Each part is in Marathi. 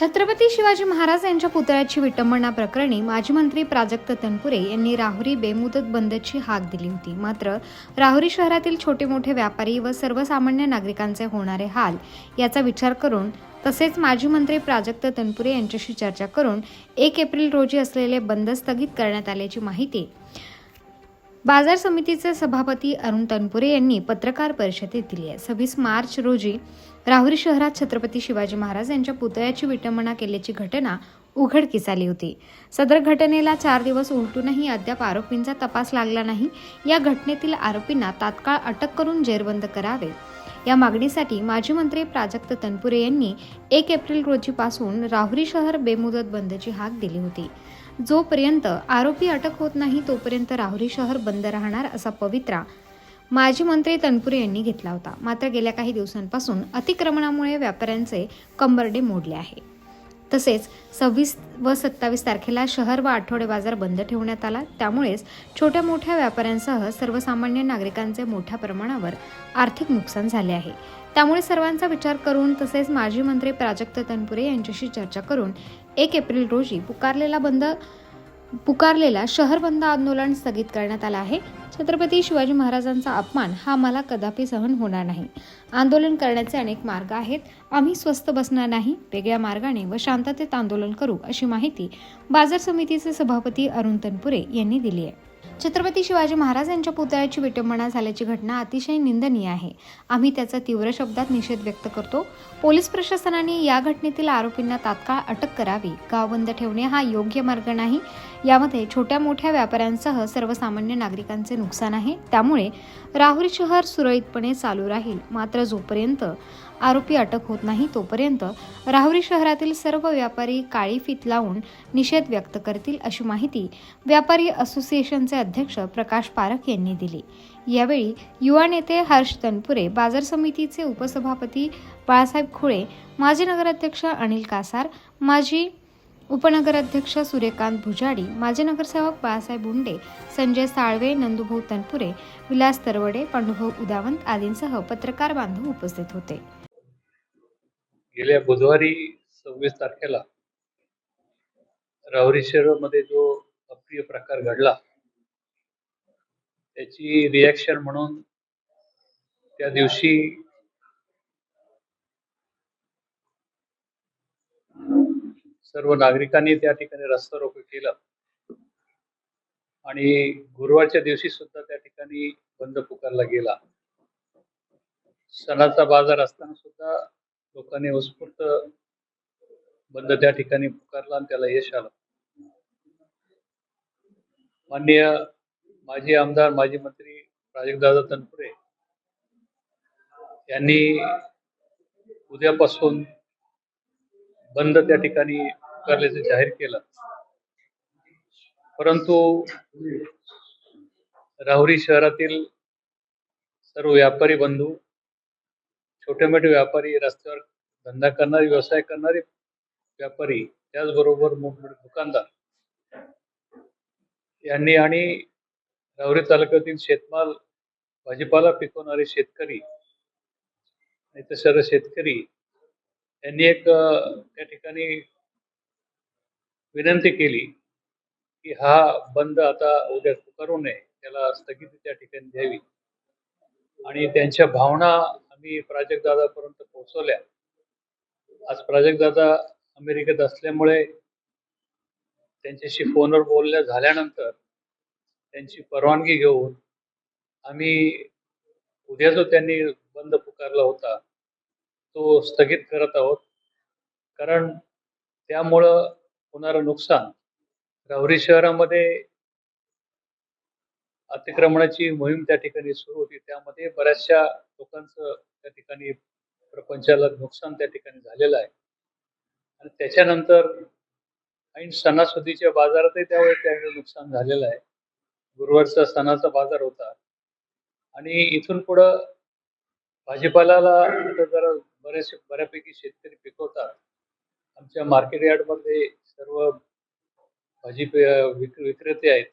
छत्रपती शिवाजी महाराज यांच्या पुतळ्याची विटंबना प्रकरणी माजी मंत्री प्राजक्त तनपुरे यांनी राहुरी बेमुदत बंदची हाक दिली होती. मात्र राहुरी शहरातील छोटे मोठे व्यापारी व सर्वसामान्य नागरिकांचे होणारे हाल याचा विचार करून तसेच माजी मंत्री प्राजक्त तनपुरे यांच्याशी चर्चा करून एक एप्रिल रोजी असलेले बंद स्थगित करण्यात आल्याची माहिती बाजार समितीचे सभापती अरुण तनपुरे यांनी पत्रकार परिषदेत दिली आहे. सव्वीस मार्च रोजी राहुरी शहरात छत्रपती शिवाजी महाराज यांच्या पुतळ्याची विटंबना केल्याची घटना उघडकीस आली होती. सदर घटनेला चार दिवस उलटूनही अद्याप आरोपींचा तपास लागला नाही. या घटनेतील आरोपींना तात्काळ अटक करून जेरबंद करावे. या मागणीसाठी माजी मंत्री प्राजक्त तनपुरे यांनी एक एप्रिल रोजीपासून राहुरी शहर बेमुदत बंदची हाक दिली होती. जोपर्यंत आरोपी अटक होत नाही तोपर्यंत राहुरी शहर बंद राहणार असा पवित्रा माजी मंत्री तनपुरे यांनी घेतला होता. मात्र गेल्या काही दिवसांपासून अतिक्रमणामुळे व्यापाऱ्यांचे कंबरडे मोडले आहे. तसेच सव्वीस व सत्तावीस तारखेला शहर व आठवडे बाजार बंद ठेवण्यात आला. त्यामुळेच छोट्या मोठ्या व्यापाऱ्यांसह सर्वसामान्य नागरिकांचे मोठ्या प्रमाणावर आर्थिक नुकसान झाले आहे. त्यामुळे सर्वांचा विचार करून तसेच माजी मंत्री प्राजक्त तनपुरे यांच्याशी चर्चा करून एक एप्रिल रोजी पुकारलेला बंद पुकारलेला शहर बंद आंदोलन स्थगित करण्यात आलं आहे. छत्रपती शिवाजी महाराजांचा अपमान हा मला कदापि सहन होणार नाही. आंदोलन करण्याचे अनेक मार्ग आहेत. आम्ही स्वस्त बसणार नाही. वेगळ्या मार्गाने व शांततेत आंदोलन करू अशी माहिती बाजार समितीचे सभापती अरुण तनपुरे यांनी दिली आहे. छत्रपती शिवाजी महाराज यांच्या पुतळ्याची विटंबना झाल्याची घटना अतिशय निंदनीय आहे. आम्ही त्याचा तीव्र शब्दात निषेध व्यक्त करतो. पोलीस प्रशासनाने या घटनेतील आरोपींना तात्काळ अटक करावी. गाव बंद ठेवणे हा योग्य मार्ग नाही. यामध्ये छोट्या मोठ्या व्यापाऱ्यांसह सर्वसामान्य नागरिकांचे नुकसान आहे. त्यामुळे राहुरी शहर सुरळीतपणे चालू राहील. मात्र जोपर्यंत आरोपी अटक होत नाही तोपर्यंत राहुरी शहरातील सर्व व्यापारी काळी फीत लावून निषेध व्यक्त करतील अशी माहिती व्यापारी असोसिएशनचे अध्यक्ष प्रकाश पारख यांनी दिली. यावेळी युवा नेते हर्ष तनपुरे बाजार समितीचे उपसभापती बाळासाहेब खुळे माजी नगराध्यक्ष अनिल कासार माजी उपनगराध्यक्ष सूर्यकांत भुजाडी माजी नगरसेवक बाळासाहेब बुंडे संजय साळवे नंदुभाऊ तनपुरे विलास तरवडे पांडुभाऊ उदावंत आदींसह पत्रकार बांधव उपस्थित होते. गेल्या बुधवारी सव्वीस तारखेला रावरी शहरामध्ये जो अप्रिय प्रकार घडला त्याची रिॲक्शन म्हणून त्या दिवशी सर्व नागरिकांनी त्या ठिकाणी रस्ता रोको केलं. आणि गुरुवारच्या दिवशी सुद्धा त्या ठिकाणी बंद पुकारला गेला. सणाचा बाजार असताना सुद्धा लोकांनी उत्स्फूर्त बंद त्या ठिकाणी पुकारला आणि त्याला यश आलं. माननीय माजी आमदार माजी मंत्री प्राजक्तदादा तनपुरे यांनी उद्यापासून बंद त्या ठिकाणी पुकारल्याचं जाहीर केलं. परंतु राहुरी शहरातील सर्व व्यापारी बंधू छोटे मोठे व्यापारी रस्त्यावर धंदा करणारे व्यवसाय करणारे व्यापारी त्याचबरोबर मोठमोठे दुकानदार. यांनी आणि रावरी तालुक्यातील शेतमाल भाजीपाला पिकवणारे शेतकरी आणि ते सर्व शेतकरी यांनी एक त्या ठिकाणी विनंती केली की हा बंद आता उद्या करू नये त्याला स्थगिती त्या ठिकाणी द्यावी. आणि त्यांच्या भावना आम्ही प्राजक्तदादापर्यंत पोहोचवल्या. आज प्राजक्तदादा अमेरिकेत असल्यामुळे त्यांच्याशी फोनवर बोलल्या झाल्यानंतर त्यांची परवानगी घेऊन आम्ही उद्या जो त्यांनी बंद पुकारला होता तो स्थगित करत आहोत. कारण त्यामुळं होणारं नुकसान राहुरी शहरामध्ये अतिक्रमणाची मोहीम त्या ठिकाणी सुरू होती. त्यामध्ये बऱ्याचशा लोकांचं त्या ठिकाणी प्रपंचाला नुकसान त्या ठिकाणी झालेलं आहे. आणि त्याच्यानंतर ऐन सणासुदीच्या बाजारातही त्यावेळी त्यावेळी नुकसान झालेलं आहे. गुरुवारचा सणाचा बाजार होता. आणि इथून पुढं भाजीपाल्याला आता जरा बरेचसे बऱ्यापैकी शेतकरी पिकवतात. आमच्या मार्केट यार्डमध्ये सर्व भाजी विक्रेते आहेत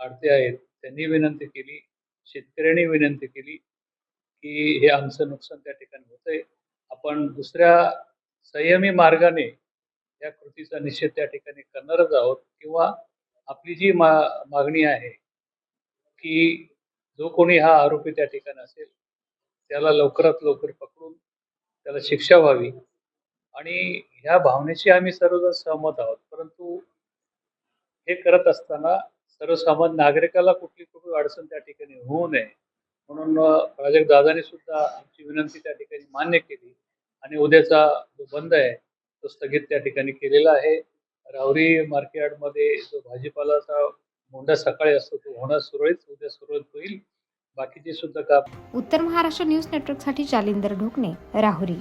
आडते आहेत. त्यांनी विनंती केली शेतकऱ्यांनी विनंती केली की हे आमचं नुकसान त्या ठिकाणी होतंय. आपण दुसऱ्या संयमी मार्गाने या कृतीचा निषेध त्या ठिकाणी करणारच आहोत किंवा आपली जी मा मागणी आहे की जो कोणी हा आरोपी त्या ठिकाणी असेल त्याला लवकरात लवकर पकडून त्याला शिक्षा व्हावी. आणि ह्या भावनेशी आम्ही सर्वजण सहमत आहोत परंतु हे करत असताना सर्वसामान्य नागरिकाला कुठली कुठली अडचण त्या ठिकाणी होऊ नये. म्हणून प्राजक्त दादाने सुद्धा आमची विनंती त्या ठिकाणी मान्य केली. आणि उद्याचा जो बंद आहे तो स्थगित त्या ठिकाणी केलेला आहे. राहुरी मार्केटमध्ये जो भाजीपालाचा मोंढा सकाळी असतो तो होणार सुरळीत उद्या सुरळीत होईल. बाकीचे सुद्धा काम उत्तर महाराष्ट्र न्यूज नेटवर्कसाठी जालिंदर ढोकणे राहुरी.